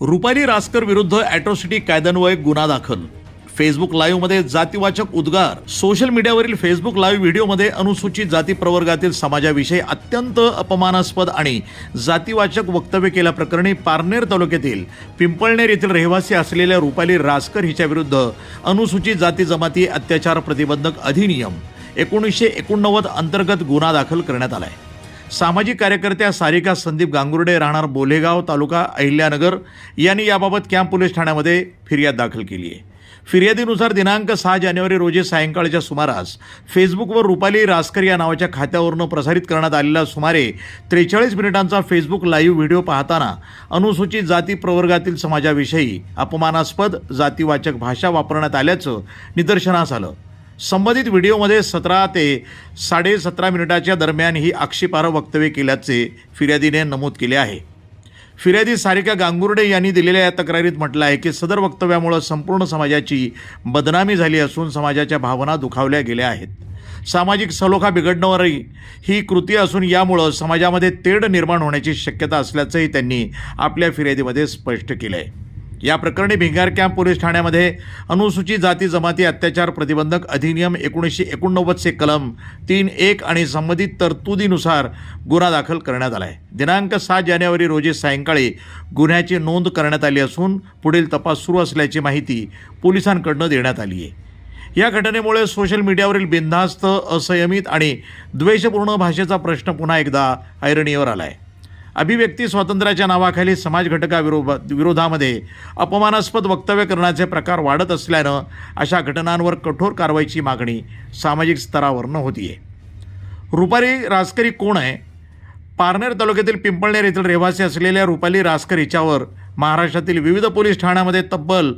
रुपाली रासकर विरुद्ध अॅट्रॉसिटी कायद्यान्वये गुन्हा दाखल. फेसबुक लाईव्हमध्ये जातीवाचक उद्गार. सोशल मीडियावरील फेसबुक लाईव्ह व्हिडिओमध्ये अनुसूचित जाती प्रवर्गातील समाजाविषयी अत्यंत अपमानास्पद आणि जातीवाचक वक्तव्य केल्याप्रकरणी पारनेर तालुक्यातील पिंपळनेर येथील रहिवासी असलेल्या रुपाली रासकर हिच्याविरुद्ध अनुसूचित जाती जमाती अत्याचार प्रतिबंधक अधिनियम एकोणीसशे एकोणनव्वद अंतर्गत गुन्हा दाखल करण्यात आला आहे सामाजिक कार्यकर्त्या सारिका संदीप गांगुर्डे राहणार बोलेगाव तालुका अहिल्यानगर यांनी याबाबत कॅम्प पोलीस ठाण्यामध्ये फिर्याद दाखल केली आहे. फिर्यादीनुसार दिनांक सहा जानेवारी रोजी सायंकाळच्या सुमारास फेसबुकवर रुपाली रासकर या नावाच्या खात्यावरून प्रसारित करण्यात आलेला सुमारे त्रेचाळीस मिनिटांचा फेसबुक लाईव्ह व्हिडिओ पाहताना अनुसूचित जाती प्रवर्गातील समाजाविषयी अपमानास्पद जातीवाचक भाषा वापरण्यात आल्याचं निदर्शनास आलं. संबंधित व्हिडिओमध्ये सतरा ते साडेसतरा मिनिटाच्या दरम्यान ही आक्षेपार्ह वक्तव्य केल्याचे फिर्यादीने नमूद केले आहे. फिर्यादी सारिका गांगुर्डे यांनी दिलेल्या या तक्रारीत म्हटलं आहे की सदर वक्तव्यामुळं संपूर्ण समाजाची बदनामी झाली असून समाजाच्या भावना दुखावल्या गेल्या आहेत. सामाजिक सलोखा बिघडणारी ही कृती असून यामुळं समाजामध्ये तेढ निर्माण होण्याची शक्यता असल्याचंही त्यांनी आपल्या फिर्यादीमध्ये स्पष्ट केलं आहे या प्रकरणी भिंगार कॅम्प पोलीस ठाण्यामध्ये अनुसूचित जाती जमाती अत्याचार प्रतिबंधक अधिनियम एकोणीसशे एकोणनव्वदचे कलम तीन एक आणि संबंधित तरतुदीनुसार गुन्हा दाखल करण्यात आला आहे दिनांक सात जानेवारी रोजी सायंकाळी गुन्ह्याची नोंद करण्यात आली असून पुढील तपास सुरू असल्याची माहिती पोलिसांकडनं देण्यात आली आहे या घटनेमुळे सोशल मीडियावरील बिनधास्त असंयमित आणि द्वेषपूर्ण भाषेचा प्रश्न पुन्हा एकदा ऐरणीवर आला आहे अभिव्यक्ती स्वातंत्र्याच्या नावाखाली समाज घटकाविरोधा विरोधामध्ये अपमानास्पद वक्तव्य करण्याचे प्रकार वाढत असल्यानं अशा घटनांवर कठोर कारवाईची मागणी सामाजिक स्तरावरनं होतीये. रुपाली रासकरी कोण आहे? पारनेर तालुक्यातील पिंपळनेर येथील रहिवासी असलेल्या रुपाली रासकर हिच्यावर महाराष्ट्रातील विविध पोलीस ठाण्यामध्ये तब्बल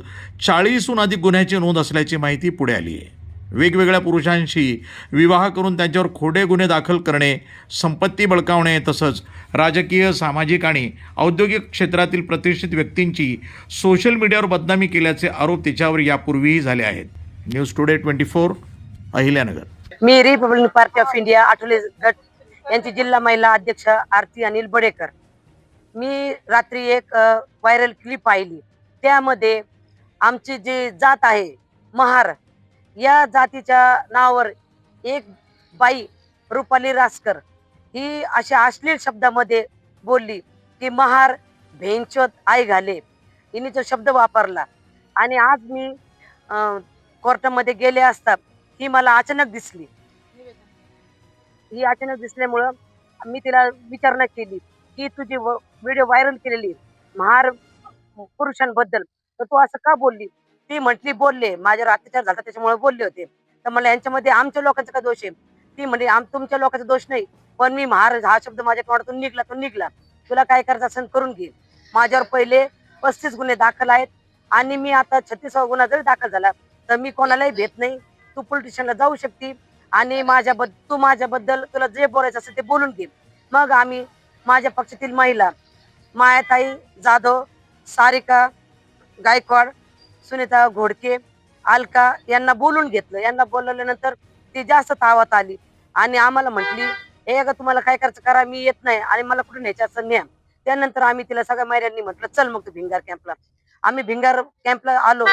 चाळीसहून अधिक गुन्ह्याची नोंद असल्याची माहिती पुढे आली आहे वेगवेगळ्या पुरुषांशी विवाह करून त्यांच्यावर खोटे गुन्हे दाखल करणे संपत्ती बळकावणे तसंच राजकीय सामाजिक आणि औद्योगिक क्षेत्रातील प्रतिष्ठित व्यक्तींची सोशल मीडियावर बदनामी केल्याचे आरोप तिच्यावर यापूर्वीही झाले आहेत. News today twenty four Ahilyanagar. Me Republic Party of India Athawale गट यांची जिल्हा महिला अध्यक्ष आरती अनिल बडेकर. मी रात्री एक व्हायरल क्लिप पाहिली. त्यामध्ये आमची जी जात आहे महार या जातीच्या नावावर एक बाई रुपाली रासकर ही अशा अश्लील शब्दामध्ये बोलली की महार भेंचोत आई घाले. हिने जो शब्द वापरला. आणि आज मी कोर्टामध्ये गेले असता ही मला अचानक दिसली. ही अचानक दिसल्यामुळं मी तिला विचारणा केली की तुझी व्हिडिओ व्हायरल केलेली महार पुरुषांबद्दल. तर तू असं का बोलली? ती म्हटली बोलले. माझ्यावर अत्याचार झाला त्याच्यामुळे बोलले होते. तर मला यांच्यामध्ये आमच्या लोकांचा का दोष आहे? ती म्हणजे आम तुमच्या लोकांचा दोष नाही. पण मी महाराज हा शब्द माझ्या तोंडातून निघला तो निघला. तुला काय करायचं असेल करून घे. माझ्यावर पहिले पस्तीस गुन्हे दाखल आहेत. आणि मी आता छत्तीसावा गुन्हा जरी दाखल झाला तर मी कोणालाही भेट नाही. तू पोलिटिशियनला जाऊ शकते. आणि माझ्याबद्दल तू माझ्याबद्दल तुला जे बोलायचं असेल ते बोलून घे. मग आम्ही माझ्या पक्षातील महिला मायाताई जाधव सारिका गायकवाड सुनीता घोडके अलका यांना बोलून घेतलं. यांना बोलवल्यानंतर ती जास्त तावात आली आणि आम्हाला म्हटली हे का तुम्हाला काय करायचं? करा मी येत नाही आणि मला कुठून न्यायचं? असं न्या. त्यानंतर आम्ही तिला सगळ्या महिलांनी म्हटलं चल मग तू भिंगार कॅम्पला आम्ही भिंगार कॅम्पला आलो.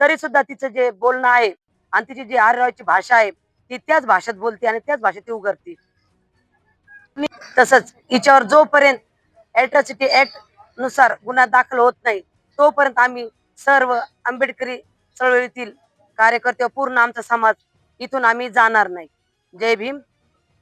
तरी सुद्धा तिचं जे बोलणं आहे आणि तिची जी आर्यवाची भाषा आहे ती त्याच भाषेत बोलते आणि त्याच भाषेत ती उघडते. तसंच हिच्यावर जोपर्यंत अॅट्रॉसिटी ऍक्टनुसार गुन्हा दाखल होत नाही तोपर्यंत आम्ही सर्व आंबेडकरी चळवळीतील कार्यकर्ते पूर्ण आमचा समाज इथून आम्ही जाणार नाही. जय भीम.